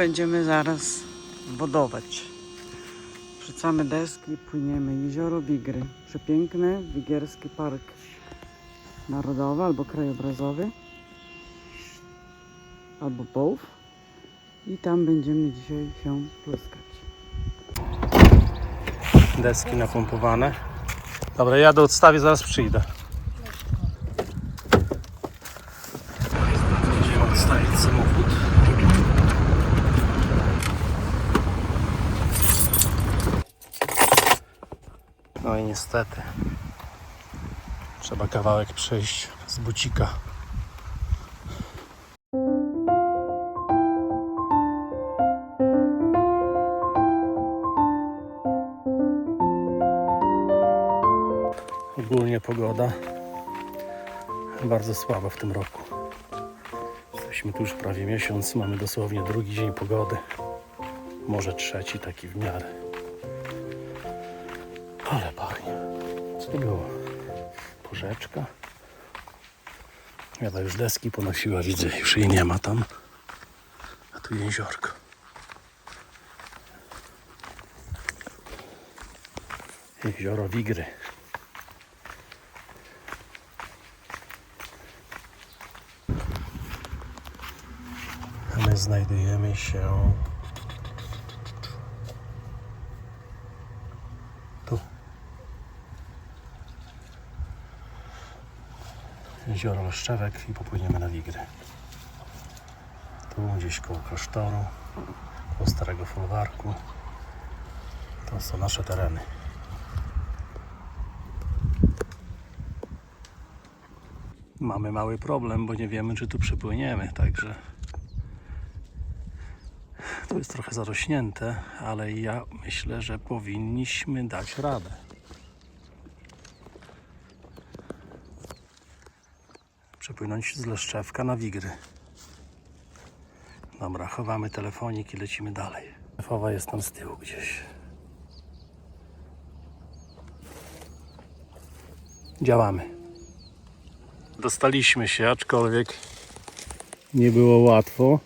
Będziemy zaraz wodować. Wrzucamy deski, płyniemy. Jezioro Wigry. Przepiękne, Wigierski Park Narodowy albo krajobrazowy. Albo połów. I tam będziemy dzisiaj się pluskać. Deski napompowane. Dobra, jadę odstawię, zaraz przyjdę. Będziemy odstawić samochód. No i niestety trzeba kawałek przejść z bucika. Ogólnie pogoda bardzo słaba w tym roku. Jesteśmy tu już prawie miesiąc, mamy dosłownie drugi dzień pogody. Może trzeci taki w miarę. To było? Porzeczka? Jada już deski ponosiła, widzę, już jej nie ma tam. A tu jeziorko. Jezioro Wigry. A my znajdujemy się Jezioro Leszczewek i popłyniemy na Wigry. Tu gdzieś koło klasztoru, koło starego folwarku. To są nasze tereny. Mamy mały problem, bo nie wiemy, czy tu przypłyniemy, także to jest trochę zarośnięte, ale ja myślę, że powinniśmy dać radę. Przepłynąć z Leszczewka na Wigry. Dobra, chowamy telefonik i lecimy dalej. Telefowa jest tam z tyłu gdzieś. Działamy. Dostaliśmy się, aczkolwiek nie było łatwo.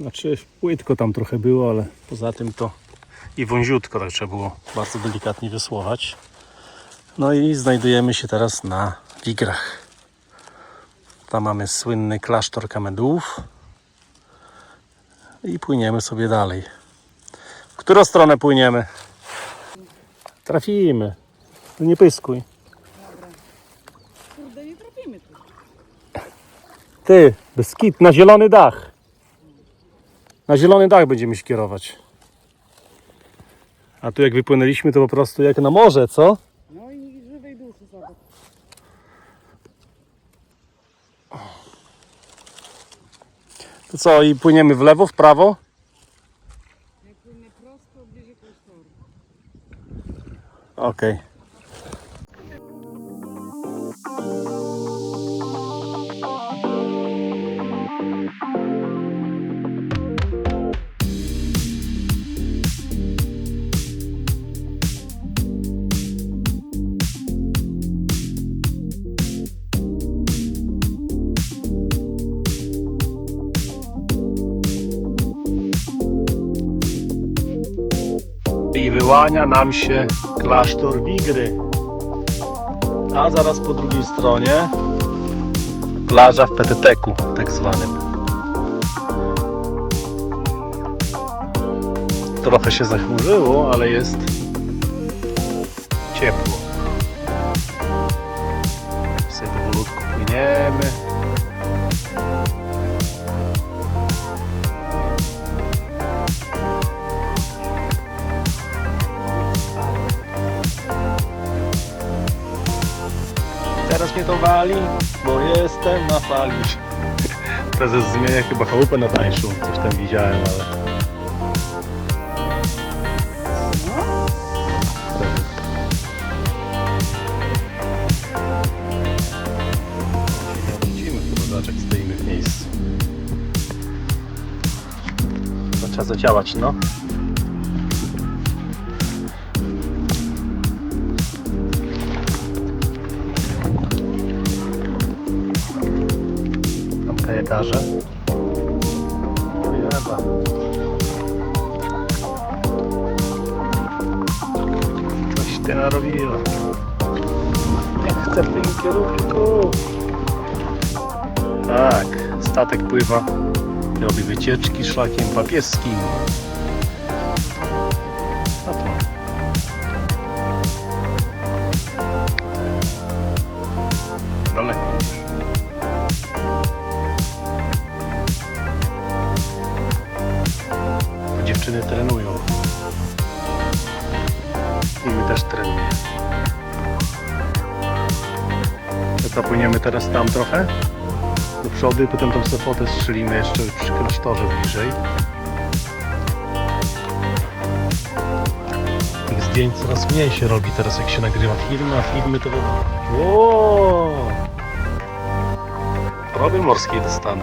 Znaczy płytko tam trochę było, ale poza tym to i wąziutko, tak trzeba było bardzo delikatnie wysłować. No i znajdujemy się teraz na Wigrach. Tam mamy słynny klasztor Kamedułów i płyniemy sobie dalej. W którą stronę płyniemy? Trafimy. No nie pyskuj. Kurde, nie trafimy tu. Ty, bez kit, na zielony dach. Na zielony dach będziemy się kierować. A tu jak wypłynęliśmy, to po prostu jak na morze, co? No i żywej duszy sobie. To co, i płyniemy w lewo, w prawo? Ja płynę prosto bliżej klasztoru. Okej. I wyłania nam się klasztor Wigry. A zaraz po drugiej stronie plaża w Peteteku, tak zwanym. Trochę się zachmurzyło, ale jest ciepło. Teraz mnie to wali. bo jestem na fali. Prezes zmienia chyba chałupę na tańszą, coś tam widziałem, ale... Prezes. Obrócimy, chyba zobacz jak w miejscu. To trzeba zadziałać, no. Kajakarze. Jeba. Coś ty narobiła. Nie chcę w tym kierunku. Tak, statek pływa. Robi wycieczki szlakiem papieskim. Dziewczyny trenują. I my też trenujemy. To płyniemy teraz tam trochę? Do przodu, potem tą sobie fotę strzelimy jeszcze przy klasztorze bliżej. Tych zdjęć coraz mniej się robi teraz jak się nagrywa filmy, a filmy to... Wow! Roby morskiej dostanę.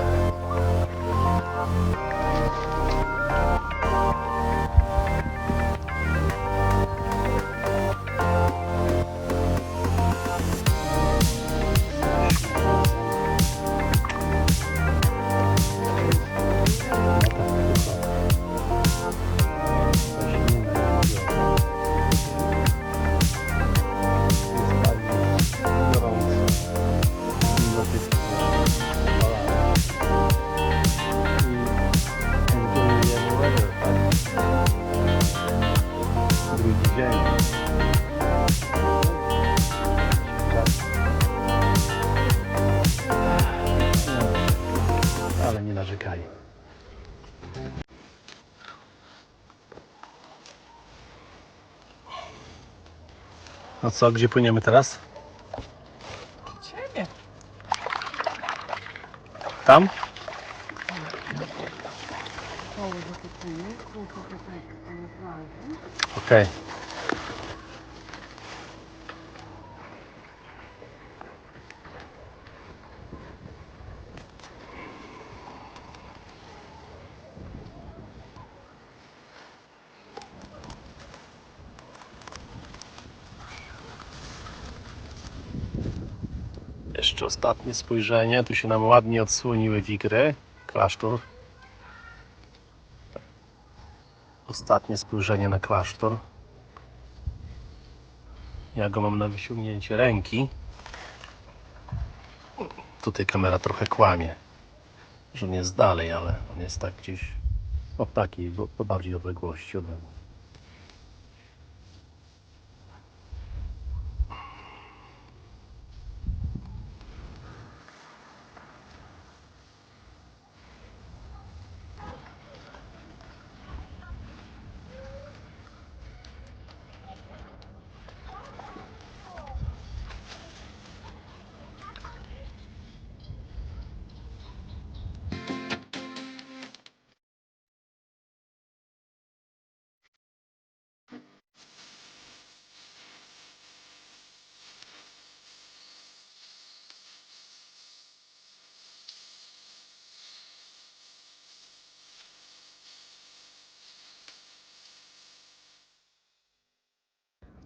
Ale nie narzekaj. No co, gdzie płyniemy teraz? Ciebie. Tam? Koło zakopienie, Jeszcze ostatnie spojrzenie. Tu się nam ładnie odsłoniły wigry. Klasztor. Ostatnie spojrzenie na klasztor. Ja go mam na wyciągnięcie ręki. Tutaj kamera trochę kłamie, że on jest dalej, ale on jest tak gdzieś o takiej, bo po bardziej odległości ode mnie.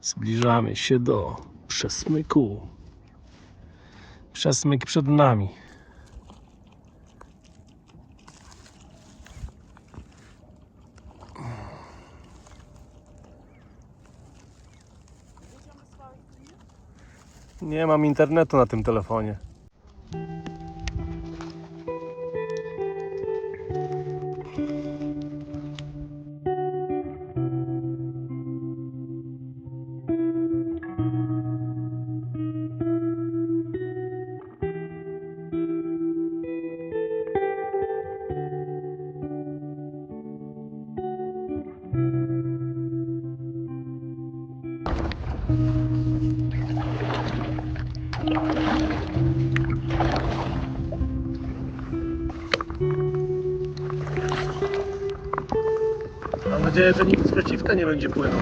Zbliżamy się do przesmyku. Przesmyk przed nami. Nie mam internetu na tym telefonie. Nadzieję, że nikt z przeciwka nie będzie płynął.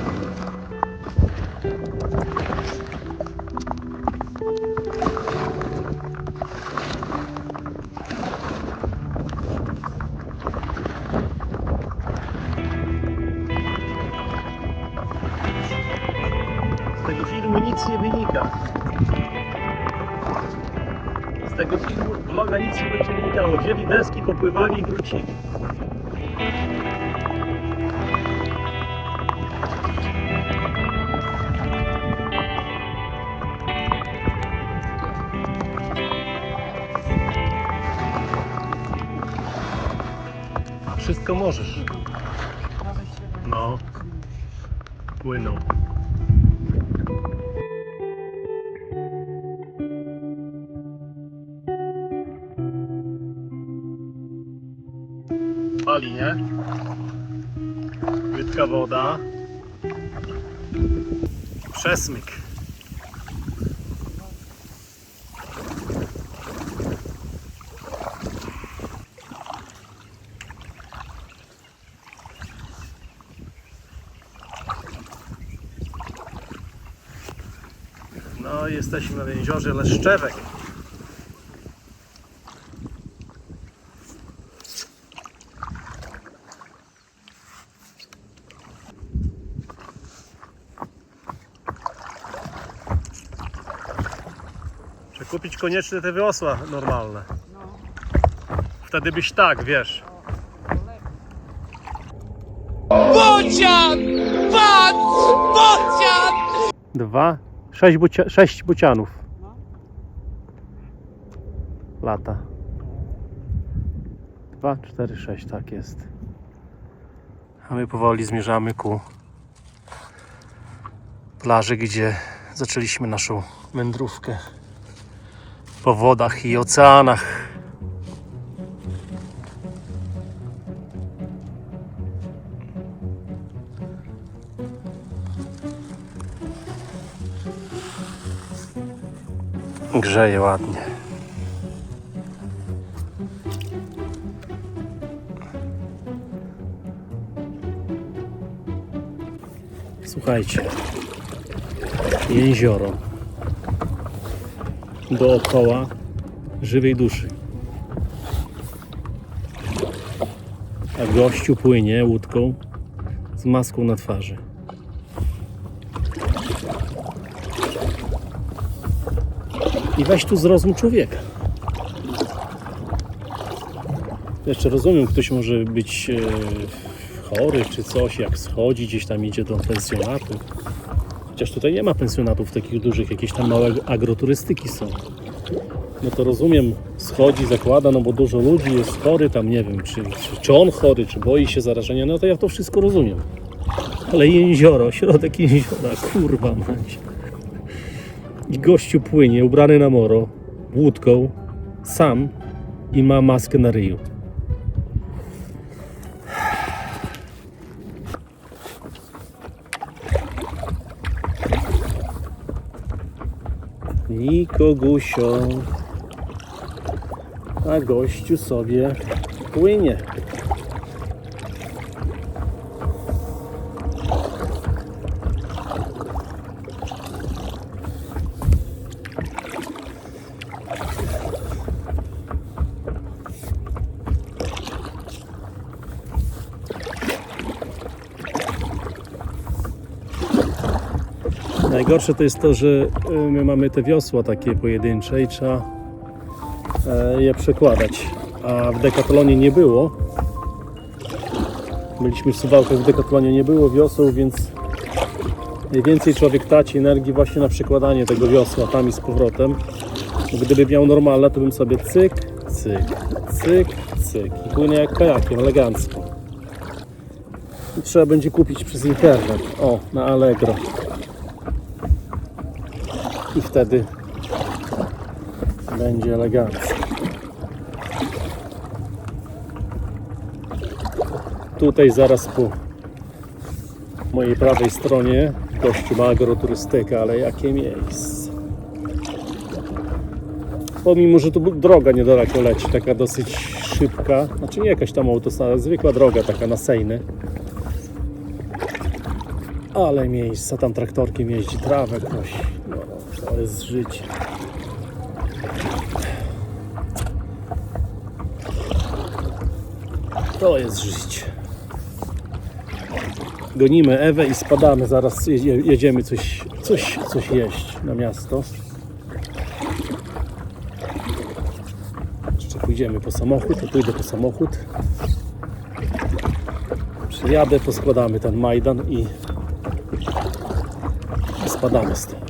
Z tego filmu nic nie wynika. Z tego filmu vloga nic nie będzie wynikało. Wzięli deski, popływali i wrócili. Wszystko możesz. No. Płyną. Pali, nie? Płytka woda. Przesmyk. No, jesteśmy na jeziorze Leszczewek. Trzeba kupić koniecznie te wiosła normalne. Wtedy byś tak, wiesz. Bocian! Patrz! Bocian! Dwa, sześć, bucia, sześć bucianów. Lata. Dwa, cztery, sześć, tak jest. A my powoli zmierzamy ku plaży, gdzie zaczęliśmy naszą wędrówkę po wodach i oceanach. Grzeje ładnie. Słuchajcie, jezioro dookoła żywej duszy. A gościu płynie łódką z maską na twarzy. I weź tu zrozum człowieka. Jeszcze rozumiem, ktoś może być e, chory czy coś, jak schodzi, gdzieś tam idzie do pensjonatu. Chociaż tutaj nie ma pensjonatów takich dużych, jakieś tam małe agroturystyki są. No to rozumiem, schodzi, zakłada, no bo dużo ludzi jest chory, tam nie wiem, czy, czy, czy on chory, czy boi się zarażenia, no to ja to wszystko rozumiem. Ale jezioro, środek jeziora, kurwa mać. I gościu płynie, ubrany na moro, łódką, sam i ma maskę na ryju. Nikogusio. A gościu sobie płynie. Najgorsze to jest to, że y, my mamy te wiosła takie pojedyncze i trzeba e, je przekładać. A w Decathlonie nie było. Byliśmy w Suwałkach, w Decathlonie nie było wioseł, więc najwięcej człowiek traci energii właśnie na przekładanie tego wiosła tam i z powrotem. Gdyby miał normalne, to bym sobie cyk, cyk, cyk, cyk i płynę jak kajakiem, elegancko. I trzeba będzie kupić przez internet. O, na Allegro. I wtedy będzie elegancko. Tutaj zaraz po mojej prawej stronie gościu ma agroturystykę, ale jakie miejsce. Pomimo, że tu droga niedaleko leci, taka dosyć szybka, znaczy nie jakaś tam autostrada, zwykła droga taka na Sejny. Ale miejsca, tam traktorkiem jeździ, trawę kosi. To jest życie. To jest życie. Gonimy Ewę i spadamy. Zaraz jedzie- jedziemy coś, coś, coś jeść na miasto. Jeszcze pójdziemy po samochód, to pójdę po samochód. Przyjadę, poskładamy ten Majdan i spadamy stąd.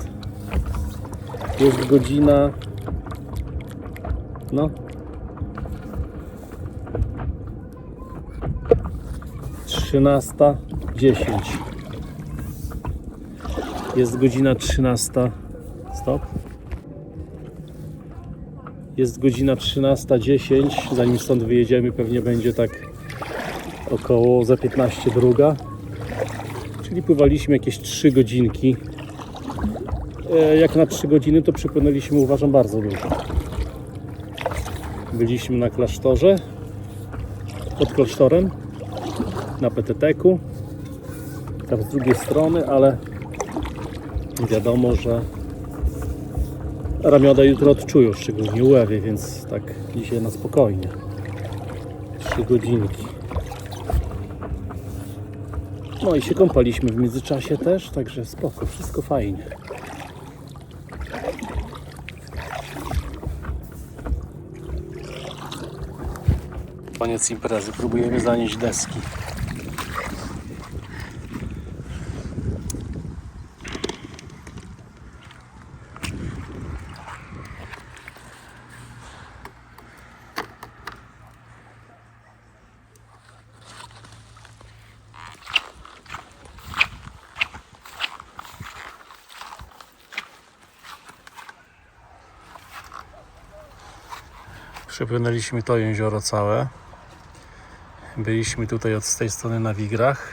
Jest godzina. No. 13.10. Jest godzina 13. Stop. Jest godzina 13.10. Zanim stąd wyjedziemy, pewnie będzie tak około za 15 druga. Czyli pływaliśmy jakieś 3 godzinki. E, Jak na 3 godziny, to przypłynęliśmy, uważam, bardzo dużo. Byliśmy na klasztorze, pod klasztorem, na PTT-ku, tam z drugiej strony, ale wiadomo, że ramiodę jutro odczują, szczególnie Ewy, więc tak dzisiaj na spokojnie. 3 godzinki. No i się kąpaliśmy w międzyczasie też, także spoko, wszystko fajnie. Koniec imprezy, próbujemy zanieść deski. Przepłynęliśmy to jezioro całe. Byliśmy tutaj od tej strony na Wigrach.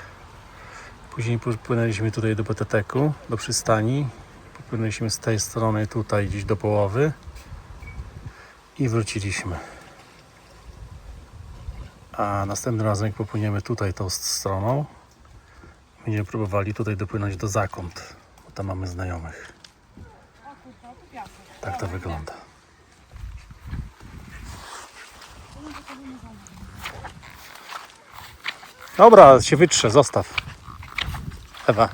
Później popłynęliśmy tutaj do PTT-ku, do przystani. Popłynęliśmy z tej strony tutaj gdzieś do połowy. I wróciliśmy. A następnym razem jak popłyniemy tutaj tą stroną, będziemy próbowali tutaj dopłynąć do Zakąt, bo tam mamy znajomych. Tak to wygląda. Dobra, się wytrze, zostaw. Ewa.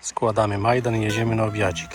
Składamy majdan i jedziemy na obiadzik.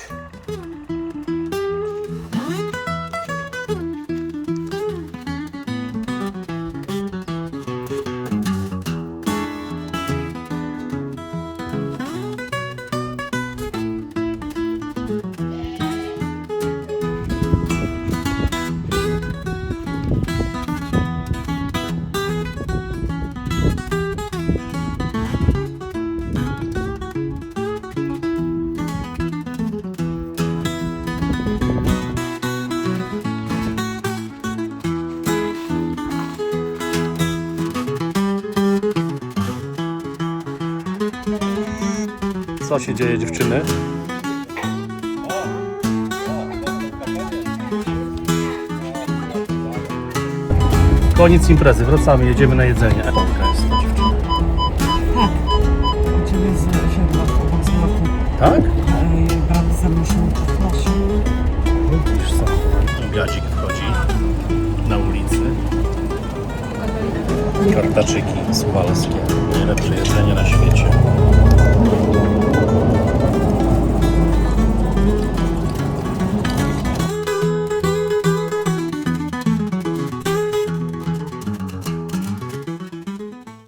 Co się dzieje dziewczyny? Koniec imprezy, wracamy, jedziemy na jedzenie. Taka jest to dziewczyna. Idziemy z osiedla z roku. Tak? Brat się prosi. Widzisz co? Wchodzi na ulicy. Kartaczyki suwalskie. Najlepsze jedzenie na świecie.